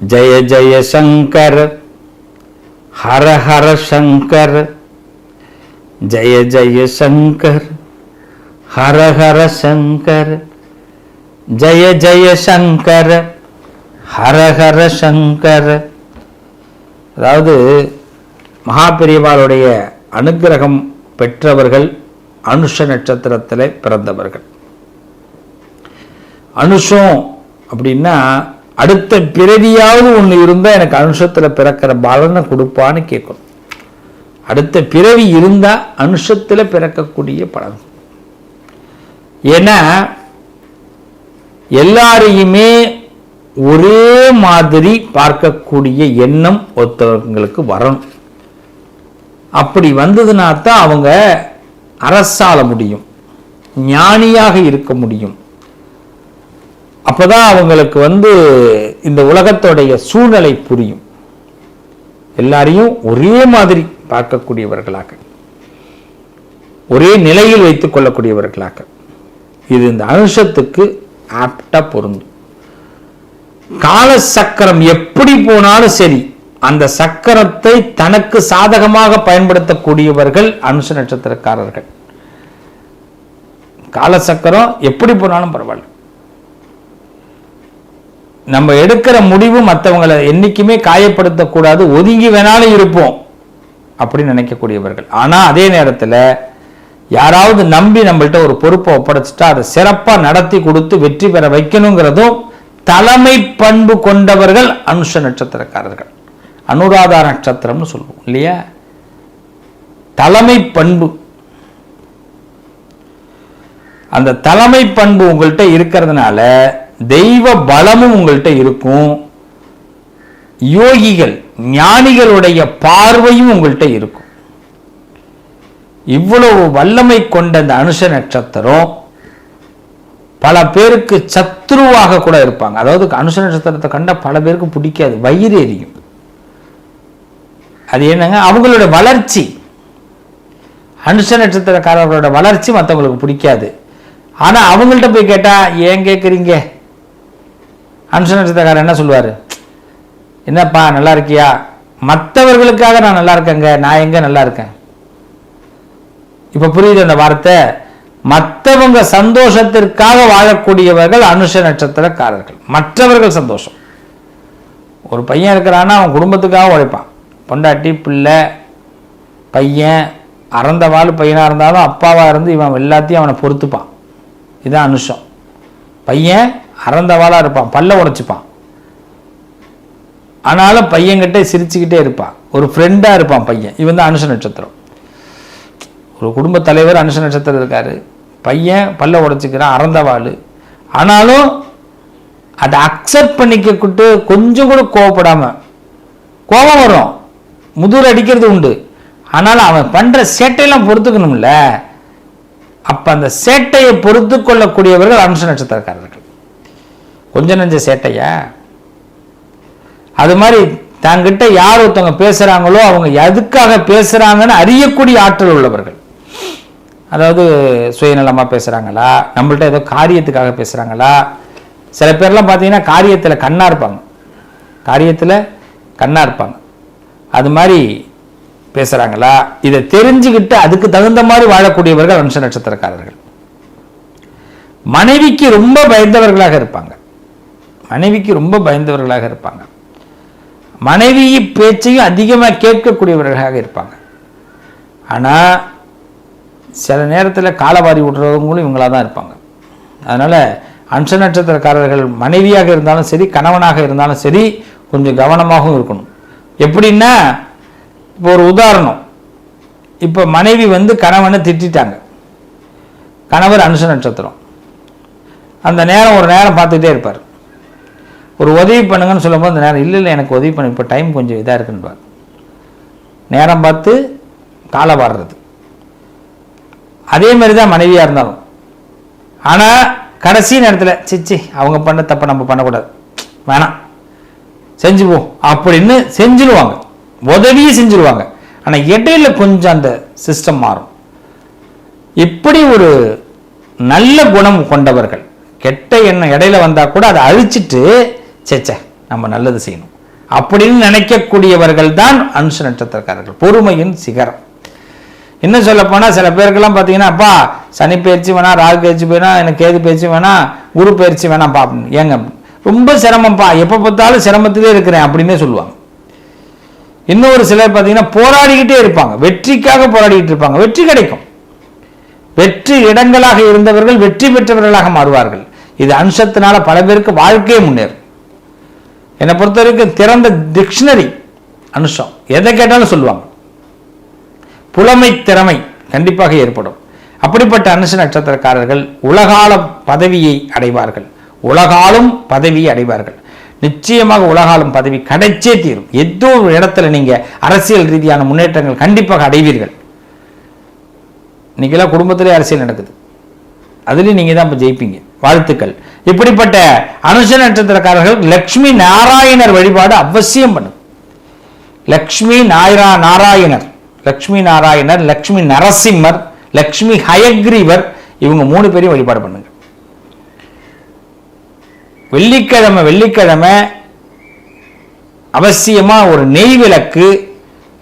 ஜெய ஜெய சங்கர் ஹர ஹர சங்கர் ஜெய ஜெய சங்கர் ஹர ஹர சங்கர் ஜெய ஜெய சங்கர் ஹர ஹர சங்கர் அதாவது மகாபெரிவாளுடைய அனுக்கிரகம் பெற்றவர்கள் அனுஷ நட்சத்திரத்தில் பிறந்தவர்கள். அனுஷம் அப்படின்னா அடுத்த பிறவியாவது ஒன்று இருந்தால் எனக்கு அனுஷத்தில் பிறக்கிற பலனை கொடுப்பான்னு கேட்கணும். அடுத்த பிறவி இருந்தால் அனுஷத்தில் பிறக்கக்கூடிய பலன். ஏன்னா எல்லாரையுமே ஒரே மாதிரி பார்க்கக்கூடிய எண்ணம் ஒருத்தவங்களுக்கு வரணும். அப்படி வந்ததுனா தான் அவங்க அரசாள முடியும் ஞானியாக இருக்க முடியும். அப்போதான் அவங்களுக்கு வந்து இந்த உலகத்தோடைய சூழ்நிலை புரியும். எல்லாரையும் ஒரே மாதிரி பார்க்கக்கூடியவர்களாக. ஒரே நிலையில் வைத்துக் கொள்ளக்கூடியவர்களாக. இது இந்த அனுஷத்துக்கு ஆப்டா பொருந்தும். கால சக்கரம் எப்படி போனாலும் சரி அந்த சக்கரத்தை தனக்கு சாதகமாக பயன்படுத்தக்கூடியவர்கள் அனுஷ நட்சத்திரக்காரர்கள். கால சக்கரம் எப்படி போனாலும் பரவாயில்ல. நம்ம எடுக்கிற முடிவு மற்றவங்களை என்னைக்குமே காயப்படுத்தக்கூடாது ஒதுங்கி வேணாலும் இருப்போம் அப்படின்னு நினைக்கக்கூடியவர்கள். ஆனா அதே நேரத்துல யாராவது நம்பி நம்மள்ட்ட ஒரு பொறுப்பை ஒப்படைச்சிட்டா அதை சிறப்பா நடத்தி கொடுத்து வெற்றி பெற வைக்கணுங்கிறதும் தலைமை பண்பு கொண்டவர்கள் அனுஷ நட்சத்திரக்காரர்கள். அனுராதா நட்சத்திரம்னு சொல்லுவோம் இல்லையா? தலைமை பண்பு. அந்த தலைமை பண்பு உங்கள்கிட்ட இருக்கிறதுனால தெய்வ பலமும் உங்கள்கிட்ட இருக்கும். யோகிகள் ஞானிகளுடைய பார்வையும் உங்கள்கிட்ட இருக்கும். இவ்வளவு வல்லமை கொண்ட அந்த அனுஷ நட்சத்திரம் பல பேருக்கு சத்ருவாக கூட இருப்பாங்க. அதாவது அனுஷ நட்சத்திரத்தை கண்ட பல பேருக்கு பிடிக்காது வயிறு எரியும். அது என்னங்க? அவங்களுடைய வளர்ச்சி. அனுஷ நட்சத்திரக்காரர்களோட வளர்ச்சி மற்றவங்களுக்கு பிடிக்காது. ஆனா அவங்கள்ட்ட போய் கேட்டால் ஏன் கேட்குறீங்க அனுஷ நட்சத்திரக்காரர் என்ன சொல்லுவாரு? என்னப்பா நல்லா இருக்கியா? மற்றவர்களுக்காக நான் நல்லா இருக்கேங்க. நான் எங்க நல்லா இருக்கேன்? இப்ப புரியுது அந்த வார்த்தை. மற்றவங்க சந்தோஷத்திற்காக வாழக்கூடியவர்கள் அனுஷ நட்சத்திரக்காரர்கள். மற்றவர்கள் சந்தோஷம். ஒரு பையன் இருக்கிறான்னா அவன் குடும்பத்துக்காக உழைப்பான். பொண்டாட்டி பிள்ளை பையன் அறந்த வாழ் பையனாக இருந்தாலும் அப்பாவாக இருந்து இவன் எல்லாத்தையும் அவனை பொறுத்துப்பான். இதுதான் அனுஷம். பையன் அறந்தவாளாக இருப்பான் பல்ல உடைச்சிப்பான். ஆனாலும் பையன்கிட்ட சிரிச்சுக்கிட்டே இருப்பான். ஒரு ஃப்ரெண்டாக இருப்பான் பையன். இவன் தான் அனுஷ நட்சத்திரம். ஒரு குடும்ப தலைவர் அனுஷ நட்சத்திரம் இருக்காரு. பையன் பல்ல உடைச்சிக்கிறான் அறந்தவாள். ஆனாலும் அதை அக்செப்ட் பண்ணிக்கிட்டு கொஞ்சம் கூட கோவப்படாம கோபம் வரும். முதுர் அடிக்கிறது உண்டு. ஆனாலும் அவன் பண்ற சேட்டையெல்லாம் பொறுத்துக்கணும்ல. அப்ப அந்த சேட்டையை பொறுத்து கொள்ளக்கூடியவர்கள் அம்ச நட்சத்திரக்காரர்கள். கொஞ்ச நஞ்ச சேட்டையா? அது மாதிரி தங்கிட்ட யார் ஒருத்தவங்க பேசுறாங்களோ அவங்க எதுக்காக பேசுறாங்கன்னு அறியக்கூடிய ஆற்றல் உள்ளவர்கள். அதாவது சுயநலமா பேசுறாங்களா? நம்மள்ட்ட ஏதோ காரியத்துக்காக பேசுறாங்களா? சில பேர்லாம் பார்த்தீங்கன்னா காரியத்தில் கண்ணா இருப்பாங்க. காரியத்தில் கண்ணா இருப்பாங்க. அது மாதிரி பேசுறாங்களா? இதை தெரிஞ்சுக்கிட்டு அதுக்கு தகுந்த மாதிரி வாழக்கூடியவர்கள் அம்ச நட்சத்திரக்காரர்கள். மனைவிக்கு ரொம்ப பயந்தவர்களாக இருப்பாங்க. மனைவிக்கு ரொம்ப பயந்தவர்களாக இருப்பாங்க. மனைவி பேச்சையும் அதிகமாக கேட்கக்கூடியவர்களாக இருப்பாங்க. ஆனால் சில நேரத்தில் காலவாரி விடுறவங்களும் இவங்களாக தான் இருப்பாங்க. அதனால் அம்ச நட்சத்திரக்காரர்கள் மனைவியாக இருந்தாலும் சரி கணவனாக இருந்தாலும் சரி கொஞ்சம் கவனமாகவும் இருக்கணும். எப்படின்னா இப்போ ஒரு உதாரணம். இப்போ மனைவி வந்து கணவனை திட்டிட்டாங்க. கணவர் அனுஷ நட்சத்திரம். அந்த நேரம் ஒரு நேரம் பார்த்துக்கிட்டே இருப்பார். ஒரு உதவி பண்ணுங்கன்னு சொல்லும்போது அந்த நேரம் இல்லை இல்லை எனக்கு உதவி பண்ணு இப்போ டைம் கொஞ்சம் இதாக இருக்குன்பார் நேரம் பார்த்து காலை வாடுறது. அதே மாதிரி தான் மனைவியாக இருந்தாலும். ஆனால் கடைசி நேரத்தில் சிச்சி அவங்க பண்ண தப்பை நம்ம பண்ணக்கூடாது. வேணாம். செஞ்சுப்போம் அப்படின்னு செஞ்சிருவாங்க. உதவியே செஞ்சிருவாங்க. ஆனால் இடையில கொஞ்சம் அந்த சிஸ்டம் மாறும். இப்படி ஒரு நல்ல குணம் கொண்டவர்கள் கெட்ட எண்ணம் இடையில வந்தா கூட அதை அழிச்சிட்டு சேச்சே நம்ம நல்லது செய்யணும். அப்படின்னு நினைக்கக்கூடியவர்கள் தான் அனுஷ நட்சத்திரக்காரர்கள். பொறுமையின் சிகரம். இன்னும் சொல்ல போனால் சில பேருக்கெல்லாம் பார்த்தீங்கன்னா அப்பா சனி பயிற்சி வேணாம் ராகு பயிற்சி வேணாம் எனக்கு கேது பயிற்சி வேணா குரு பயிற்சி வேணாம்ப்பா அப்படின்னு. ஏங்க ரொம்ப சிரமம்ப்பா. எப்போ பார்த்தாலும் சிரமத்திலே இருக்கிறேன் அப்படின்னே சொல்லுவாங்க. இன்னொரு சிலர் பார்த்தீங்கன்னா போராடிக்கிட்டே இருப்பாங்க. வெற்றிக்காக போராடிக்கிட்டு இருப்பாங்க. வெற்றி கிடைக்கும். வெற்றி இடங்களாக இருந்தவர்கள் வெற்றி பெற்றவர்களாக மாறுவார்கள். இது அம்சத்தினால பல பேருக்கு வாழ்க்கையே முன்னேறும். என்னை பொறுத்த வரைக்கும் திறந்த டிக்ஷனரி அனுஷம். எதை கேட்டாலும் சொல்லுவாங்க. புலமை திறமை கண்டிப்பாக ஏற்படும். அப்படிப்பட்ட அனுஷ நட்சத்திரக்காரர்கள் உலகால பதவியை அடைவார்கள். உலகாலும் பதவியை அடைவார்கள். நிச்சயமாக உலகாலும் பதவி கிடைச்சே தீரும். ஏதோ ஒரு இடத்துல நீங்க அரசியல் ரீதியான முன்னேற்றங்கள் கண்டிப்பாக அடைவீர்கள். இன்னைக்கெல்லாம் குடும்பத்திலே அரசியல் நடக்குது. அதுலேயும் நீங்கள் தான் இப்போ ஜெயிப்பீங்க. வாழ்த்துக்கள். இப்படிப்பட்ட அனுஷ நட்சத்திரக்காரர்கள் லக்ஷ்மி நாராயணர் வழிபாடு அவசியம் பண்ணும். லக்ஷ்மி நாயரா நாராயணர் லக்ஷ்மி நாராயணர் லக்ஷ்மி நரசிம்மர் லக்ஷ்மி ஹயக்ரீவர் இவங்க மூணு பேரையும் வழிபாடு பண்ணுங்க. வெள்ளிக்கிழமை வெள்ளிக்கிழமை அவசியமா ஒரு நெய் விளக்கு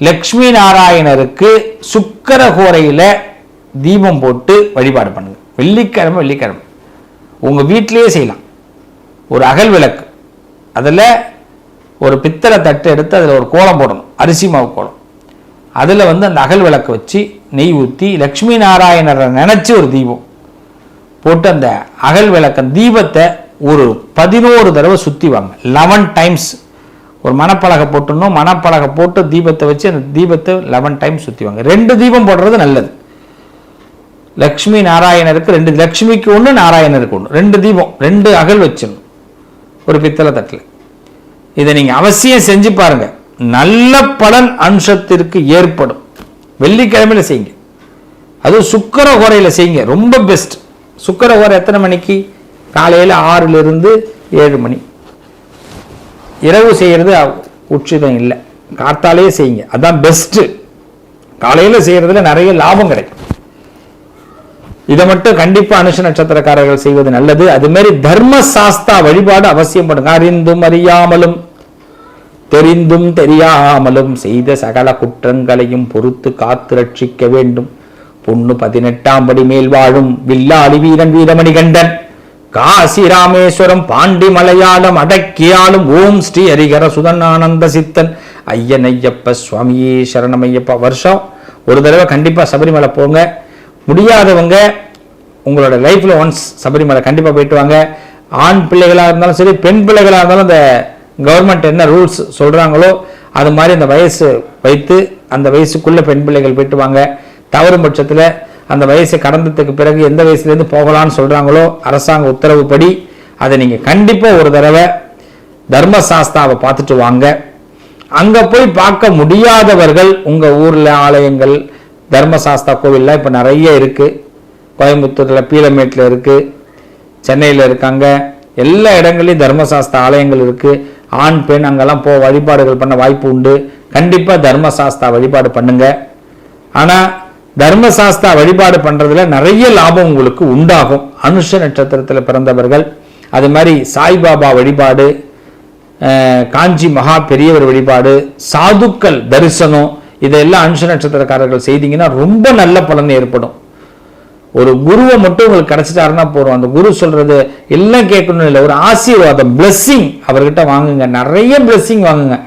லக்ஷ்மி நாராயணருக்கு சுக்கர கோரையில தீபம் போட்டு வழிபாடு பண்ணுங்க. வெள்ளிக்கிழமை வெள்ளிக்கிழமை. உங்கள் வீட்டிலையே செய்யலாம். ஒரு அகல் விளக்கு. அதில் ஒரு பித்தளை தட்டு எடுத்து அதில் ஒரு கோலம் போடணும். அரிசி மாவு கோலம். அதில் வந்து அந்த அகல் விளக்கு வச்சு நெய் ஊற்றி லக்ஷ்மி நாராயணரை நினச்சி ஒரு தீபம் போட்டு அந்த அகல் விளக்க தீபத்தை ஒரு பதினோரு தடவை சுற்றி வாங்க. லெவன் டைம்ஸ் ஒரு மணப்பலகை போட்டுடணும். மணப்பலகை போட்டு தீபத்தை வச்சு அந்த தீபத்தை லெவன் டைம்ஸ் சுற்றி வாங்க. ரெண்டு தீபம் போடுறது நல்லது. லக்ஷ்மி நாராயணருக்கு ரெண்டு லக்ஷ்மிக்கு ஒன்று நாராயணருக்கு ஒன்று ரெண்டு தீபம் ரெண்டு அகல் வச்சிடணும் ஒரு பித்தளை தட்டில். இதை நீங்கள் அவசியம் செஞ்சு பாருங்க. நல்ல பலன் அம்சத்திற்கு ஏற்படும். வெள்ளிக்கிழமையில் செய்யுங்க. அதுவும் சுக்கர ஓரையில் செய்யுங்க. ரொம்ப பெஸ்ட் சுக்கர ஓரை எத்தனை மணிக்கு? காலையில் ஆறிலிருந்து ஏழு மணி. இரவு செய்கிறது உச்சிதம் இல்லை. காத்தாலேயே செய்யுங்க. அதுதான் பெஸ்ட்டு காலையில் செய்கிறதுல நிறைய லாபம் கிடைக்கும். இதை மட்டும் கண்டிப்பா அனுஷ நட்சத்திரக்காரர்கள் செய்வது நல்லது. அது மாதிரி தர்ம சாஸ்தா வழிபாடு அவசியம் பண்ணுங்க அறிந்தும் அறியாமலும் தெரிந்தும் தெரியாமலும் செய்த சகல குற்றங்களையும் பொறுத்து காத்து ரட்சிக்க வேண்டும். பொண்ணு பதினெட்டாம் படி மேல் வாழும் வில்லாளி வீரன் வீரமணி கண்டன் காசி ராமேஸ்வரம் பாண்டி மலையாளம் அடக்கியாலும் ஓம் ஸ்ரீ ஹரிகர சுதன் ஆனந்த சித்தன். ஐயன் ஐயப்ப சுவாமியே சரணமையப்பா. வருஷம் ஒரு தடவை கண்டிப்பா சபரிமலை போங்க. முடியாதவங்க உங்களோட லைஃப்பில் ஒன்ஸ் சபரிமலை கண்டிப்பாக போயிட்டு வாங்க. ஆண் பிள்ளைகளாக இருந்தாலும் சரி பெண் பிள்ளைகளாக இருந்தாலும் அந்த கவர்மெண்ட் என்ன ரூல்ஸ் சொல்கிறாங்களோ அது மாதிரி அந்த வயசு வைத்து அந்த வயசுக்குள்ளே பெண் பிள்ளைகள் போயிட்டு வாங்க. தவறும் பட்சத்தில் அந்த வயசை கடந்ததுக்கு பிறகு எந்த வயசுலேருந்து போகலான்னு சொல்கிறாங்களோ அரசாங்க உத்தரவுப்படி அதை நீங்கள் கண்டிப்பாக ஒரு தடவை தர்மசாஸ்தாவை பார்த்துட்டு வாங்க. அங்கே போய் பார்க்க முடியாதவர்கள் உங்கள் ஊரில் ஆலயங்கள் தர்மசாஸ்தா கோவில்லாம் இப்போ நிறைய இருக்குது கோயம்புத்தூரில் பீலமேட்டில் இருக்குது சென்னையில் இருக்காங்க. எல்லா இடங்கள்லையும் தர்மசாஸ்தா ஆலயங்கள் இருக்குது ஆண் பெண் அங்கெல்லாம் போ வழிபாடுகள் பண்ண வாய்ப்பு உண்டு. கண்டிப்பாக தர்மசாஸ்தா வழிபாடு பண்ணுங்க. ஆனால் தர்மசாஸ்தா வழிபாடு பண்ணுறதுல நிறைய லாபம் உங்களுக்கு உண்டாகும். அனுஷ நட்சத்திரத்தில் பிறந்தவர்கள். அது மாதிரி சாய்பாபா வழிபாடு காஞ்சி மகா பெரியவர் வழிபாடு சாதுக்கள் தரிசனம் இதெல்லாம் அனுஷ நட்சத்திரக்காரர்கள் செய்தீங்கன்னா ரொம்ப நல்ல பலன் ஏற்படும். ஒரு குருவை மட்டும் உங்களுக்கு கிடைச்சிட்டாருன்னா போறோம் அந்த குரு சொல்றது எல்லாம் கேட்கணும் இல்லை. ஒரு ஆசீர்வாதம் பிளெஸ்ஸிங் அவர்கிட்ட வாங்குங்க. நிறைய பிளெஸ்ஸிங் வாங்குங்க.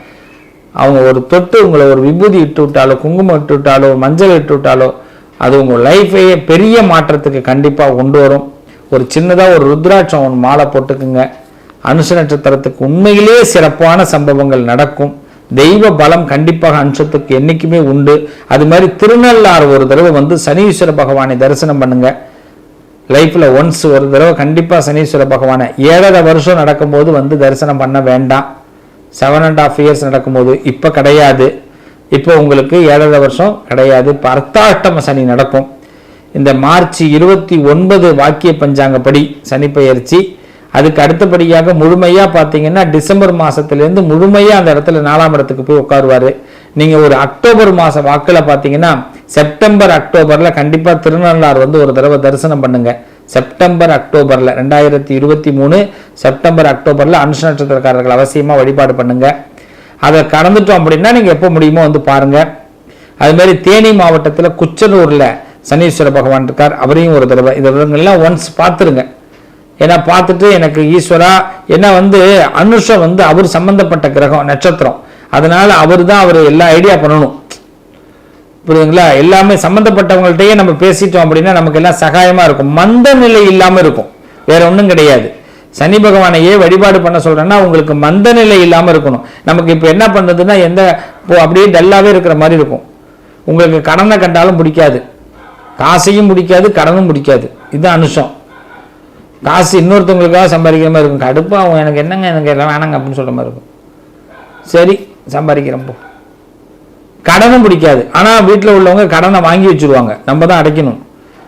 அவங்க ஒரு தொட்டு உங்களை ஒரு விபூதி இட்டு விட்டாலோ குங்குமம் இட்டு விட்டாலோ மஞ்சள் இட்டு விட்டாலோ அது உங்க லைஃபையே பெரிய மாற்றத்துக்கு கண்டிப்பாக கொண்டு வரும். ஒரு சின்னதாக ஒரு ருத்ராட்சம் ஒன்று மாலை போட்டுக்குங்க. அனுச நட்சத்திரத்துக்கு உண்மையிலேயே சிறப்பான சம்பவங்கள் நடக்கும். தெய்வ பலம் கண்டிப்பாக அம்சத்துக்கு என்னைக்குமே உண்டு. அது மாதிரி திருநள்ளாறு ஒரு தடவை வந்து சனீஸ்வர பகவானை தரிசனம் பண்ணுங்க. லைஃப்பில் ஒன்ஸ் ஒரு தடவை கண்டிப்பாக சனீஸ்வர பகவானை. ஏழரை வருஷம் நடக்கும்போது வந்து தரிசனம் பண்ண வேண்டாம். செவன் அண்ட் ஆஃப் இயர்ஸ் நடக்கும்போது இப்போ கிடையாது. இப்போ உங்களுக்கு ஏழரை வருஷம் கிடையாது. இப்போ அர்த்தாஷ்டம சனி நடக்கும். இந்த மார்ச் இருபத்தி ஒன்பது வாக்கிய பஞ்சாங்கப்படி சனி பயிற்சி அதுக்கு அடுத்தபடியாக முழுமையாக பார்த்தீங்கன்னா டிசம்பர் மாதத்துலேருந்து முழுமையாக அந்த இடத்துல நாலாம் இடத்துக்கு போய் உட்காருவாரு. நீங்கள் ஒரு அக்டோபர் மாதம் வாக்கில் பார்த்தீங்கன்னா செப்டம்பர் அக்டோபரில் கண்டிப்பாக திருநள்ளாறு வந்து ஒரு தடவை தரிசனம் பண்ணுங்கள் செப்டம்பர் அக்டோபரில் ரெண்டாயிரத்தி இருபத்தி மூணு செப்டம்பர் அக்டோபரில் அனுஷ நட்சத்திரக்காரர்கள் அவசியமாக வழிபாடு பண்ணுங்கள் அதை கடந்துட்டோம் அப்படின்னா நீங்கள் எப்போ முடியுமோ வந்து பாருங்கள் அதுமாரி தேனி மாவட்டத்தில் குச்சனூரில் சனீஸ்வர பகவான் இருக்கார். அவரையும் ஒரு தடவை இந்த விதங்கள்லாம் ஒன்ஸ் பார்த்துருங்க. ஏன்னா பார்த்துட்டு எனக்கு ஈஸ்வரா ஏன்னா வந்து அனுஷம் வந்து அவர் சம்பந்தப்பட்ட கிரகம் நட்சத்திரம். அதனால அவர் தான் அவர் எல்லா ஐடியா பண்ணணும். புரியுதுங்களா? எல்லாமே சம்பந்தப்பட்டவங்கள்ட்டயே நம்ம பேசிட்டோம் அப்படின்னா நமக்கு எல்லாம் சகாயமா இருக்கும். மந்த நிலை இல்லாம இருக்கும். வேற ஒன்றும் கிடையாது. சனி பகவானையே வழிபாடு பண்ண சொல்றேன்னா உங்களுக்கு மந்த நிலை இல்லாம இருக்கணும். நமக்கு இப்போ என்ன பண்ணுறதுன்னா எந்த இப்போ அப்படியே டல்லாவே இருக்கிற மாதிரி இருக்கும். உங்களுக்கு கடனை கண்டாலும் பிடிக்காது. காசையும் பிடிக்காது கடனும் பிடிக்காது. இதுதான் அனுஷம். காசு இன்னொருத்தவங்களுக்காக சம்பாதிக்கிற மாதிரி இருக்கும். கடுப்பாகும் எனக்கு என்னங்க எனக்கு எல்லாம் வேணாங்க அப்படின்னு சொல்கிற மாதிரி இருக்கும். சரி சம்பாதிக்கிறப்போ கடனும் பிடிக்காது. ஆனால் வீட்டில் உள்ளவங்க கடனை வாங்கி வச்சுருவாங்க. நம்ம தான் அடைக்கணும்.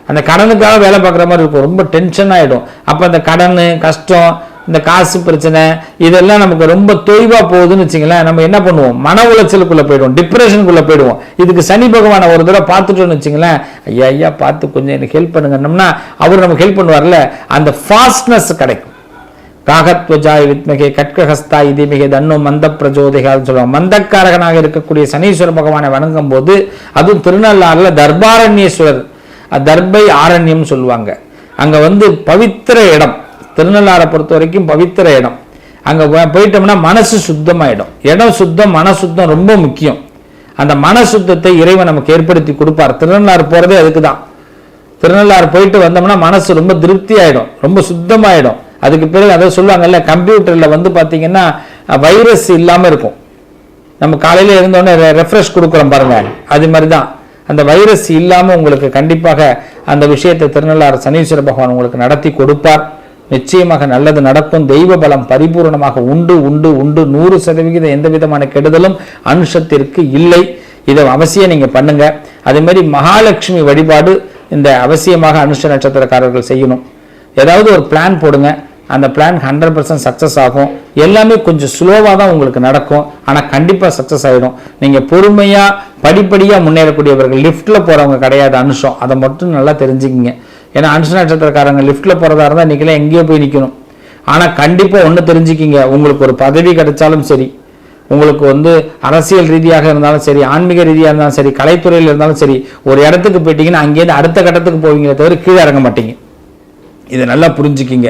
அந்த கடனுக்காக வேலை பார்க்குற மாதிரி இருக்கும். ரொம்ப டென்ஷன் ஆகிடும் அப்போ அந்த கடன் கஷ்டம் இந்த காசு பிரச்சனை இதெல்லாம் நமக்கு ரொம்ப தொய்வாக போகுதுன்னு வச்சுங்களேன் நம்ம என்ன பண்ணுவோம்? மன உளைச்சலுக்குள்ளே போயிடுவோம் டிப்ரெஷனுக்குள்ளே போயிடுவோம். இதுக்கு சனி பகவானை ஒரு தடவை பார்த்துட்டோம்னு வச்சுங்களேன் ஐயா ஐயா பார்த்து கொஞ்சம் எனக்கு ஹெல்ப் பண்ணுங்கன்னோம்னா அவர் நமக்கு ஹெல்ப் பண்ணுவார்ல அந்த ஃபாஸ்ட்னஸ் கிடைக்கும். காகத்வஜாய் வித்மகே கட்கஹஸ்தா மிக தன்னு மந்த பிரஜோதிகான்னு சொல்லுவாங்க. மந்தக்காரகனாக இருக்கக்கூடிய சனீஸ்வர பகவானை வணங்கும் போது அதுவும் திருநள்ளாறுல தர்பாரண்யேஸ்வரர் தர்பை ஆரண்யம் சொல்லுவாங்க. அங்க வந்து பவித்திர இடம். திருநள்ளாறை பொறுத்த வரைக்கும் பவித்திர இடம். அங்கே போயிட்டோம்னா மனசு சுத்தமாயிடும். இடம் சுத்தம் மன சுத்தம் ரொம்ப முக்கியம். அந்த மன சுத்தத்தை இறைவன் நமக்கு ஏற்படுத்தி கொடுப்பார். திருநள்ளாறு போகிறதே அதுக்கு தான். திருநள்ளாறு போயிட்டு வந்தோம்னா மனசு ரொம்ப திருப்தி ஆகிடும் ரொம்ப சுத்தமாயிடும். அதுக்கு பிறகு அதை சொல்லுவாங்கல்ல கம்ப்யூட்டரில் வந்து பார்த்தீங்கன்னா வைரஸ் இல்லாமல் இருக்கும். நம்ம காலையில் இருந்தோடனே ரெஃப்ரெஷ் கொடுக்குறோம் பாருங்கள் அது மாதிரி தான். அந்த வைரஸ் இல்லாமல் உங்களுக்கு கண்டிப்பாக அந்த விஷயத்தை திருநள்ளாறு சனீஸ்வர பகவான் உங்களுக்கு நடத்தி கொடுப்பார். நிச்சயமாக நல்லது நடக்கும். தெய்வ பலம் பரிபூரணமாக உண்டு உண்டு உண்டு. நூறு சதவிகிதம் எந்த விதமான கெடுதலும் அனுஷத்திற்கு இல்லை. இதை அவசியம் நீங்கள் பண்ணுங்க. அதே மாதிரி மகாலட்சுமி வழிபாடு இந்த அவசியமாக அனுஷ நட்சத்திரக்காரர்கள் செய்யணும். ஏதாவது ஒரு பிளான் போடுங்க. அந்த பிளான் ஹண்ட்ரட் பர்சன்ட் சக்ஸஸ் ஆகும். எல்லாமே கொஞ்சம் ஸ்லோவாக தான் உங்களுக்கு நடக்கும். ஆனால் கண்டிப்பாக சக்ஸஸ் ஆகிடும் நீங்கள் பொறுமையாக படிப்படியாக முன்னேறக்கூடியவர்கள் லிஃப்ட்டில் போகிறவங்க கிடையாது அனுஷம். அதை மட்டும் நல்லா தெரிஞ்சுக்கிங்க. ஏன்னா அனுஷ நட்சத்திரக்காரங்க லிஃப்ட்டில் போகிறதா இருந்தால் இன்றைக்கெல்லாம் எங்கேயோ போய் நிற்கணும் ஆனால் கண்டிப்பாக ஒன்று தெரிஞ்சுக்கிங்க. உங்களுக்கு ஒரு பதவி கிடைச்சாலும் சரி உங்களுக்கு வந்து அரசியல் ரீதியாக இருந்தாலும் சரி ஆன்மீக ரீதியாக இருந்தாலும் சரி கலைத்துறையில் இருந்தாலும் சரி ஒரு இடத்துக்கு போயிட்டீங்கன்னா அங்கேருந்து அடுத்த கட்டத்துக்கு போவீங்களே தவிர கீழே இறங்க மாட்டீங்க. இதை நல்லா புரிஞ்சுக்கிங்க.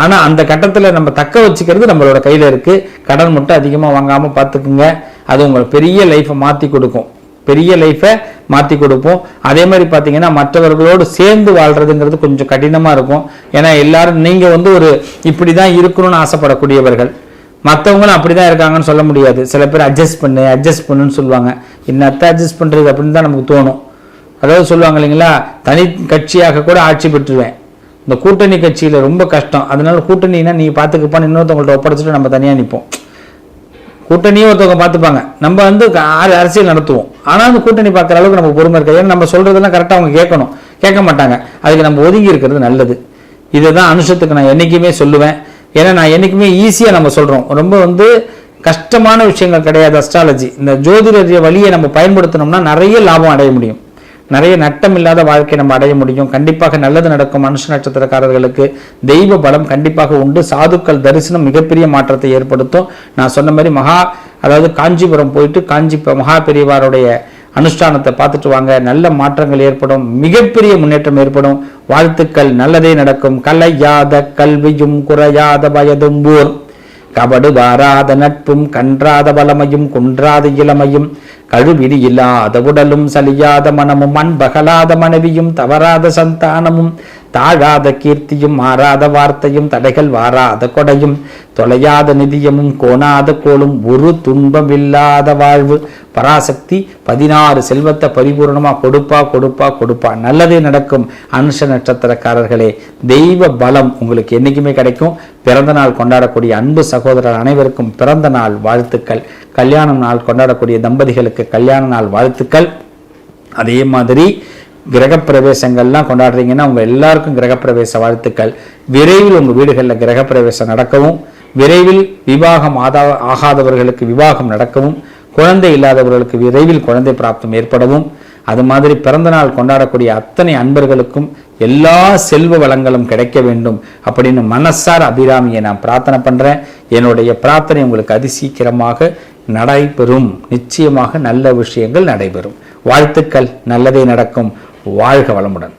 ஆனால் அந்த கட்டத்தில் நம்ம தக்க வச்சுக்கிறது நம்மளோட கையில் இருக்குது கடன் மட்டும் அதிகமாக வாங்காமல் பார்த்துக்குங்க. அது உங்களுக்கு பெரிய லைஃப்பை மாற்றி கொடுக்கும். பெரிய லைஃப்பை மாற்றி கொடுப்போம். அதே மாதிரி பார்த்தீங்கன்னா மற்றவர்களோடு சேர்ந்து வாழ்கிறதுங்கிறது கொஞ்சம் கடினமாக இருக்கும். ஏன்னா எல்லாரும் நீங்கள் வந்து ஒரு இப்படி தான் இருக்கணும்னு ஆசைப்படக்கூடியவர்கள். மற்றவங்களும் அப்படி தான் இருக்காங்கன்னு சொல்ல முடியாது. சில பேர் அட்ஜஸ்ட் பண்ணு அட்ஜஸ்ட் பண்ணுன்னு சொல்லுவாங்க. என்னத்தை அட்ஜஸ்ட் பண்ணுறது அப்படின்னு தான் நமக்கு தோணும். அதாவது சொல்லுவாங்க இல்லைங்களா தனி கட்சியாக கூட ஆட்சி பெற்றுவேன். இந்த கூட்டணி கட்சியில் ரொம்ப கஷ்டம். அதனால கூட்டணினா நீ பார்த்துக்கப்பான்னு இன்னொருத்தவங்கள்ட்ட ஒப்படைச்சிட்டு நம்ம தனியாக நிற்போம் கூட்டணியே ஒருத்தவங்க பார்த்துப்பாங்க. நம்ம வந்து ஆறு அரசியல் நடத்துவோம். ஆனால் அந்த கூட்டணி பார்க்குற அளவுக்கு நம்ம பொறுமை இருக்காது. ஏன்னா நம்ம சொல்கிறதெல்லாம் கரெக்டாக அவங்க கேட்கணும். கேட்க மாட்டாங்க. அதுக்கு நம்ம ஒதுங்கி இருக்கிறது நல்லது. இதை தான் அனுஷத்துக்கு நான் என்றைக்குமே சொல்லுவேன். ஏன்னா நான் என்றைக்குமே ஈஸியாக நம்ம சொல்கிறோம் ரொம்ப வந்து கஷ்டமான விஷயங்கள் கிடையாது அஸ்ட்ராலஜி இந்த ஜோதிடரிய வழியை நம்ம பயன்படுத்தினோம்னா நிறைய லாபம் அடைய முடியும். நிறைய நட்டம் இல்லாத வாழ்க்கை நம்ம அடைய முடியும். கண்டிப்பாக நல்லது நடக்கும். மனுஷ நட்சத்திரக்காரர்களுக்கு தெய்வ பலம் கண்டிப்பாக உண்டு. சாதுக்கள் தரிசனம் மிகப்பெரிய மாற்றத்தை ஏற்படுத்தும். நான் சொன்ன மாதிரி மகா அதாவது காஞ்சிபுரம் போயிட்டு காஞ்சி மகா பெரியவாருடைய அனுஷ்டானத்தை பார்த்துட்டு வாங்க. நல்ல மாற்றங்கள் ஏற்படும். மிகப்பெரிய முன்னேற்றம் ஏற்படும். வாழ்த்துக்கள். நல்லதே நடக்கும். கலையாத கல்வியும் குறையாத வயதும்பூர் கபடு வாராத நட்பும் கன்றாத வளமையும் குன்றாத இளமையும் கழுவிடி இல்லாத உடலும் சலியாத மனமும் அன்பகலாத மனைவியும் தவறாத சந்தானமும் தாழாத கீர்த்தியும் மாறாத வார்த்தையும் தடைகள் வாராத கொடையும். தொலையாத நிதியமும் கோணாத கோளும் ஒரு துன்பமில்லாத வாழ்வு. பராசக்தி பதினாறு செல்வத்தை பரிபூர்ணமாக கொடுப்பா கொடுப்பா கொடுப்பா. நல்லதே நடக்கும் அனுஷ நட்சத்திரக்காரர்களே. தெய்வ பலம் உங்களுக்கு என்னைக்குமே கிடைக்கும். பிறந்த நாள் கொண்டாடக்கூடிய அன்பு சகோதரர் அனைவருக்கும் பிறந்த நாள் வாழ்த்துக்கள். கல்யாண நாள் கொண்டாடக்கூடிய தம்பதிகளுக்கு கல்யாண நாள் வாழ்த்துக்கள். அதே மாதிரி கிரகப்பிரவேசங்கள்லாம் கொண்டாடுறீங்கன்னா உங்கள் எல்லாருக்கும் கிரகப்பிரவேச வாழ்த்துக்கள். விரைவில் உங்கள் வீடுகளில் கிரகப்பிரவேசம் நடக்கவும் விரைவில் விவாகம் ஆதா ஆகாதவர்களுக்கு விவாகம் நடக்கவும் குழந்தை இல்லாதவர்களுக்கு விரைவில் குழந்தை பிராப்தம் ஏற்படவும் அது மாதிரி பிறந்தநாள் கொண்டாடக்கூடிய அத்தனை அன்பர்களுக்கும் எல்லா செல்வ வளங்களும் கிடைக்க வேண்டும் அப்படின்னு மனசார் அபிராமியை நான் பிரார்த்தனை பண்ணுறேன் என்னுடைய பிரார்த்தனை உங்களுக்கு அதிசீக்கிரமாக நடைபெறும். நிச்சயமாக நல்ல விஷயங்கள் நடைபெறும். வாழ்த்துக்கள். நல்லதே நடக்கும். வாழ்க வளமுடன்.